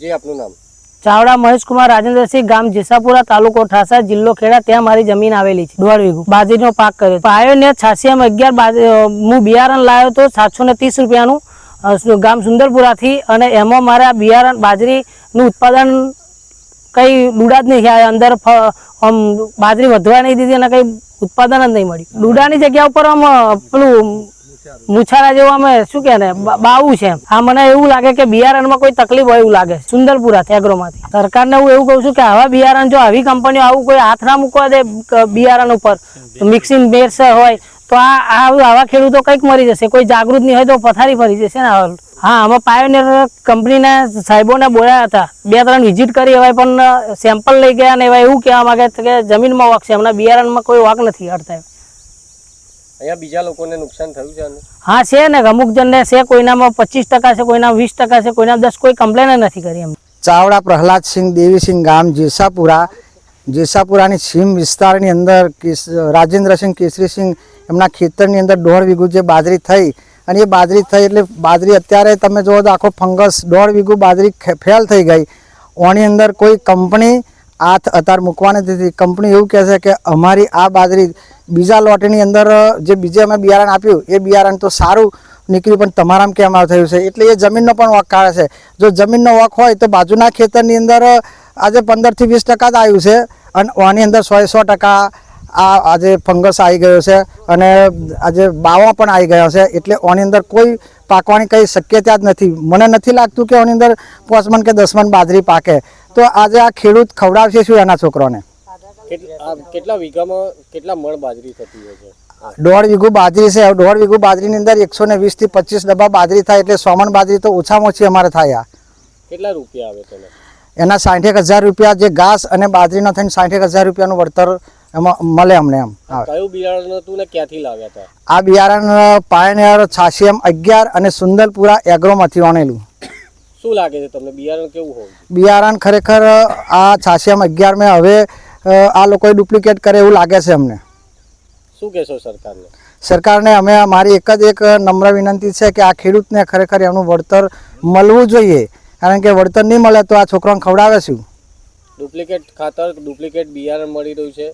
જી, આપનું નામ? ચાવડા મહેશકુમાર રાજેન્દ્રસિંહ ગામ જેસાપુરા તાલુકો ઠાસા જિલ્લો ખેડા. ત્યાં મારી જમીન આવેલી છે. દોઢ વીઘું. બાજરીનો પાક કર્યો પાયો ને છાસિયામ અગિયાર હું બિયારણ લાવ્યો તો સાતસો ને ત્રીસ રૂપિયાનું ગામ સુંદરપુરાથી. અને એમાં મારે બિયારણ, બાજરીનું ઉત્પાદન કંઈ ડૂડા જ નહીં થયા. અંદર આમ, બાજરી વધવા નહીં દીધી અને કંઈ ઉત્પાદન જ નહીં મળ્યું. ડૂડાની જગ્યા ઉપર આમ પેલું મુછારા જેવું અમે શું કે ને બાવું છે આ મને એવું લાગે કે બિયારણમાં કોઈ તકલીફ હોય એવું લાગે સુંદરપુરા એગ્રોમાંથી સરકારને હું એવું કહું છું કે આવા બિયારણ જો આવી કંપનીઓ આવું કોઈ હાથ ના મૂકવા દે બિયારણ ઉપર મિક્સિંગ બેર્સ હોય, તો આ આવા ખેડૂતો કંઈક મરી જશે. કોઈ જાગૃત નહીં હોય તો પથારી ફરી જશે ને હાલ. હા અમે પાયોનિયર કંપનીના સાહેબોને બોલાયા હતા. બે ત્રણ વિઝિટ કરી હવે પણ સેમ્પલ લઈ ગયા ને એવા એવું કહેવા માંગે કે જમીનમાં વાક છે હમણાં બિયારણમાં કોઈ વાક નથી અડતા અહીંયા બીજા લોકોને નુકસાન થયું છે હા છે ને અમુક જણને છે કોઈનામાં પચીસ ટકા છે કોઈના વીસ ટકા છે કોઈના દસ કોઈ કમ્પ્લેન નથી કરી એમ. ચાવડા પ્રહલાદસિંહ દેવીસિંહ ગામ જેસાપુરા. જેસાપુરાની સીમ વિસ્તારની અંદર કેસ- રાજેન્દ્રસિંહ કેસરીસિંહ એમના ખેતરની અંદર દોઢ વીઘું જે બાજરી થઈ અને એ બાજરી થઈ એટલે બાજરી અત્યારે તમે જુઓ તો આખો ફંગસ દોઢ વીઘું બાજરી ફેલ થઈ ગઈ. ઓની અંદર કોઈ કંપની હાથ અતાર મૂકવાની નથી. કંપની એવું કહે છે કે અમારી આ બાજરી બીજા લોટની અંદર જે બીજે અમે બિયારણ આપ્યું, એ બિયારણ તો સારું નીકળ્યું, પણ તમારામાં કેમ થયું છે? એટલે એ જમીનનો પણ વક કાઢે છે. જો જમીનનો વક હોય, તો બાજુના ખેતરની અંદર આજે પંદરથી વીસ ટકા જ આવ્યું છે, અને આની અંદર સો સો ટકા આ આજે ફંગસ આવી ગયો છે, અને આજે બાવા પણ આવી ગયા છે, એટલે આની અંદર કોઈ પાકવાની કંઈ શક્યતા જ નથી. મને નથી લાગતું કે આની અંદર પાંચ મણ કે દસ મણ બાજરી પાકે. તો આજે આ ખેડૂત ખવડાવશે શું એના છોકરાને? કેટલા વીઘામાં કેટલા મણ બાજરી થતી હોય છે? દોઢ વીઘું બાજરી છે. દોઢ વીઘું બાજરીની અંદર એકસો ને વીસથી પચીસ ડબ્બા બાજરી થાય એટલે સોમણ બાજરી તો ઓછામાં ઓછી અમારે થાય કેટલા રૂપિયા આવે તેને? એના સાઠેક હજાર રૂપિયા જે ઘાસ અને બાજરીનો થઈને સાઠેક હજાર રૂપિયાનું વળતર એમાં મળે અમને એમ. કયું બિયારણ હતું ને ક્યાંથી લાવ્યા હતા? આ બિયારણ પાયનેર છાસિયમ અગિયાર અને સુંદરપુરા એગ્રોમાંથી વણેલું. શું લાગે છે તમને? બિયારણ કેવું હોય? બિયારણ ખરેખર આ છાસી એમ અગિયાર મેં હવે આ લોકોએ ડુપ્લિકેટ કરે એવું લાગે છે અમને. શું કહેશો સરકારને? સરકારને અમે મારી એક જ એક નમ્ર વિનંતી છે કે આ ખેડૂતને ખરેખર એમનું વળતર મળવું જોઈએ. કારણ કે વળતર નહીં મળે તો આ છોકરાને ખવડાવે શું? ડુપ્લિકેટ ખાતર ડુપ્લિકેટ બિયારણ મળી રહ્યું છે.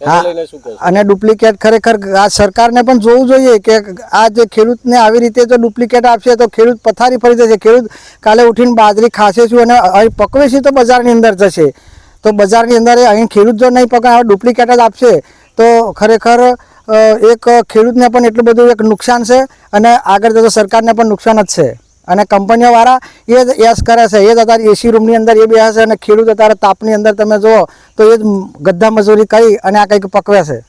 હા. એને અને ડુપ્લિકેટ ખરેખર આ સરકારને પણ જોવું જોઈએ કે આ જે ખેડૂતને આવી રીતે જો ડુપ્લિકેટ આપશે તો ખેડૂત પથારી ફરી જશે. ખેડૂત કાલે ઉઠીને બાજરી ખાશે શું અને પકવે છે તો બજારની અંદર જશે. તો બજારની અંદર અહીં ખેડૂત જો નહીં પકવે ડુપ્લિકેટ જ આપશે. તો ખરેખર એક ખેડૂતને પણ એટલું બધું એક નુકસાન છે અને આગળ જતો સરકારને પણ નુકસાન જ છે. અને કંપનીઓવાળા એ જ એસ કરે છે. એ જ અત્યારે એસી રૂમની અંદર એ બેસે અને ખેડૂત અત્યારે તાપની અંદર તમે જુઓ તો એ જ ગદ્દા મજૂરી કરી અને આ કંઈક પકવે છે.